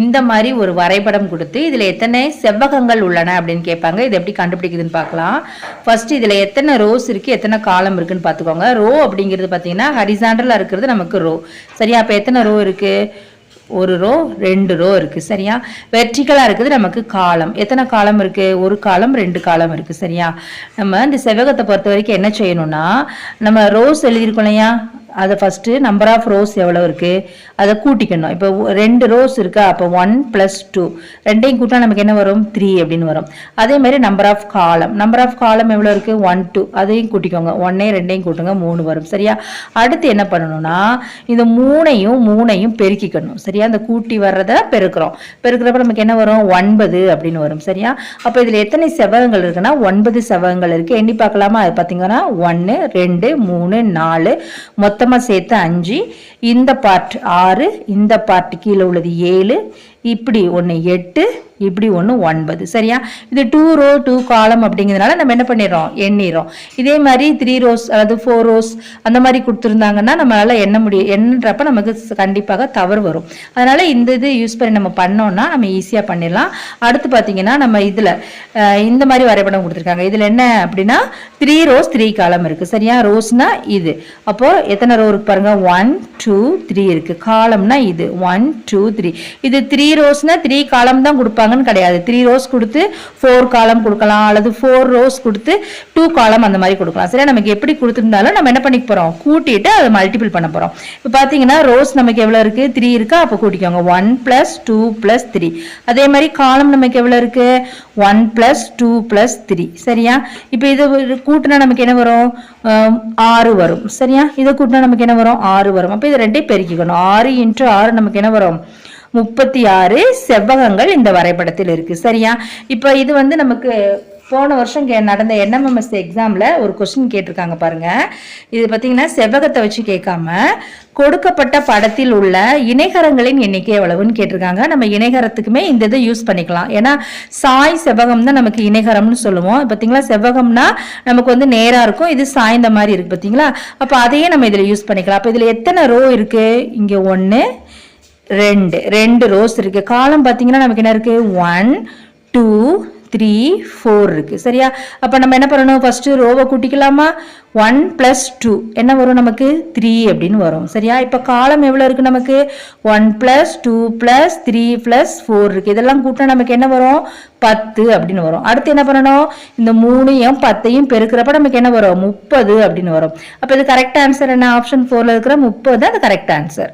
இந்த மாதிரி ஒரு வரைபடம் கொடுத்து இதில் எத்தனை செவ்வகங்கள் உள்ளன அப்படின்னு கேட்பாங்க. இது எப்படி கண்டுபிடிக்குதுன்னு பார்க்கலாம். ஃபர்ஸ்ட் இதில் எத்தனை ரோஸ் இருக்குது எத்தனை காலம் இருக்குன்னு பார்த்துக்கோங்க. ரோ அப்படிங்கிறது பார்த்தீங்கன்னா ஹரிசாண்டலாக இருக்கிறது நமக்கு ரோ சரியா? அப்போ எத்தனை ரோ இருக்குது ஒரு ரோ ரெண்டு ரோ இருக்குது சரியா? வெர்டிக்கலாக இருக்குது நமக்கு காலம் எத்தனை காலம் இருக்குது ஒரு காலம் ரெண்டு காலம் இருக்குது சரியா? நம்ம இந்த செவ்வகத்தை பொறுத்த வரைக்கும் என்ன செய்யணும்னா நம்ம ரோஸ் எழுதியிருக்கோம் இல்லையா? அதை ஃபஸ்ட்டு நம்பர் ஆஃப் ரோஸ் எவ்வளோ இருக்குது அதை கூட்டிக்கணும். இப்போ ரெண்டு ரோஸ் இருக்கா? அப்போ ஒன் ப்ளஸ் டூ ரெண்டையும் கூட்டினா நமக்கு என்ன வரும்? த்ரீ அப்படின்னு வரும். அதே மாதிரி number of column number of column எவ்வளோ இருக்குது ஒன் டூ அதையும் கூட்டிக்கோங்க. ஒன்னே ரெண்டையும் கூட்டுங்க. மூணு வரும். சரியா? அடுத்து என்ன பண்ணணும்னா இந்த மூணையும் மூணையும் பெருக்கிக்கணும். சரியா? அந்த கூட்டி வர்றதை பெருக்கிறோம். பெருக்கிறப்ப நமக்கு என்ன வரும்? ஒன்பது அப்படின்னு வரும். சரியா? அப்போ இதில் எத்தனை செவ்வகங்கள் இருக்குன்னா ஒன்பது செவ்வகங்கள் இருக்குது எண்ணி பார்க்கலாமா? அது பார்த்தீங்கன்னா ஒன்று ரெண்டு மூணு நாலு. மொத்தமாக சேர்த்து அஞ்சு. இந்த பார்ட் ஆறு இந்த பார்ட் கீழே உள்ளது ஏழு. இப்படி ஒன்று எட்டு இப்படி ஒன்று ஒன்பது. சரியா? இது டூ ரோ டூ காலம் அப்படிங்கிறதுனால நம்ம என்ன பண்ணிடுறோம்? எண்ணிடுறோம். இதே மாதிரி த்ரீ ரோஸ் அதாவது ஃபோர் ரோஸ் அந்த மாதிரி கொடுத்துருந்தாங்கன்னா நம்மளால் எண்ண முடியும் எண்ணுறப்ப நமக்கு கண்டிப்பாக தவறு வரும். அதனால் இந்த இது யூஸ் பண்ணி நம்ம பண்ணோம்னா நம்ம ஈஸியாக பண்ணிடலாம். அடுத்து பார்த்தீங்கன்னா நம்ம இதில் இந்த மாதிரி வரைபடம் கொடுத்துருக்காங்க. இதில் என்ன அப்படின்னா த்ரீ ரோஸ் த்ரீ காலம் இருக்குது சரியா? ரோஸ்னா இது. அப்போது எத்தனை ரோ இருக்கு பாருங்க? ஒன் டூ த்ரீ இருக்குது காலம்னா இது. ஒன் டூ த்ரீ இது த்ரீ ரோஸ்னால் த்ரீ காலம் தான் கொடுப்பாங்கன்னு கிடையாது. த்ரீ ரோஸ் கொடுத்து ஃபோர் காலம் கொடுக்கலாம். அல்லது ஃபோர் ரோஸ் கொடுத்து டூ காலம் அந்த மாதிரி கொடுக்கலாம். சரியா? நமக்கு எப்படி கொடுத்துருந்தாலும் நம்ம என்ன பண்ணிக்க போகிறோம் கூட்டிட்டு அதை மல்டிபிள் பண்ண போகிறோம் இப்போ பார்த்தீங்கன்னா ரோஸ் நமக்கு எவ்வளோ இருக்குது த்ரீ இருக்கா? அப்போ கூட்டிக்கோங்க. One plus two plus three அதே மாதிரி காலம் நமக்கு எவ்வளோ இருக்குது one plus two plus three சரியா? இப்போ இதை கூட்டினா நமக்கு என்ன வரும்? ஆறு வரும். சரியா? இதை கூட்டினா நமக்கு என்ன வரும்? ஆறு வரும். அப்போ இது ரெண்டையும் பெருக்கிக்கணும். ஆறு இன்ட்டு ஆறு நமக்கு என்ன வரும்? முப்பத்தி ஆறு செவ்வகங்கள் இந்த வரைபடத்தில் இருக்கு. சரியா? இப்போ இது வந்து நமக்கு போன வருஷம் கே- நடந்த என்எம்எம்எஸ் எக்ஸாமில் ஒரு கொஸ்டின் கேட்டிருக்காங்க பாருங்க. இது பார்த்தீங்கன்னா செவ்வகத்தை வச்சு கேட்காம கொடுக்கப்பட்ட படத்தில் உள்ள இணைகரங்களின் எண்ணிக்கை எவ்வளவுன்னு கேட்டிருக்காங்க. நம்ம இணைகரத்துக்குமே இந்த இதை யூஸ் பண்ணிக்கலாம். ஏன்னா சாய் செவ்வகம் தான் நமக்கு இணைகரம்னு சொல்லுவோம். பார்த்தீங்களா செவ்வகம்னா நமக்கு வந்து நேராக இருக்கும். இது சாய்ந்த மாதிரி இருக்குது பார்த்தீங்களா அப்போ அதையே நம்ம இதில் யூஸ் பண்ணிக்கலாம். அப்போ இதில் எத்தனை ரோ இருக்குது இங்கே ஒன்று ரெண்டு ரெண்டு ரோஸ் இருக்கு. காலம் பார்த்தீங்கன்னா நமக்கு என்ன இருக்கு? ஒன் டூ த்ரீ ஃபோர் இருக்குது சரியா? அப்போ நம்ம என்ன பண்ணணும்? ஃபஸ்ட்டு ரோவை கூட்டிக்கலாமா? ஒன் ப்ளஸ் டூ என்ன வரும் நமக்கு? த்ரீ அப்படின்னு வரும். சரியா? இப்போ காலம் எவ்வளோ இருக்குது நமக்கு? One plus two plus three plus four இருக்குது இதெல்லாம் கூட்டினா நமக்கு என்ன வரும்? பத்து அப்படின்னு வரும். அடுத்து என்ன பண்ணணும்? இந்த மூணையும் பத்தையும் பெருக்கிறப்ப நமக்கு என்ன வரும்? முப்பது அப்படின்னு வரும். அப்போ இது கரெக்ட் ஆன்சர் என்ன? ஆப்ஷன் ஃபோரில் இருக்கிற முப்பது அது கரெக்ட் ஆன்சர்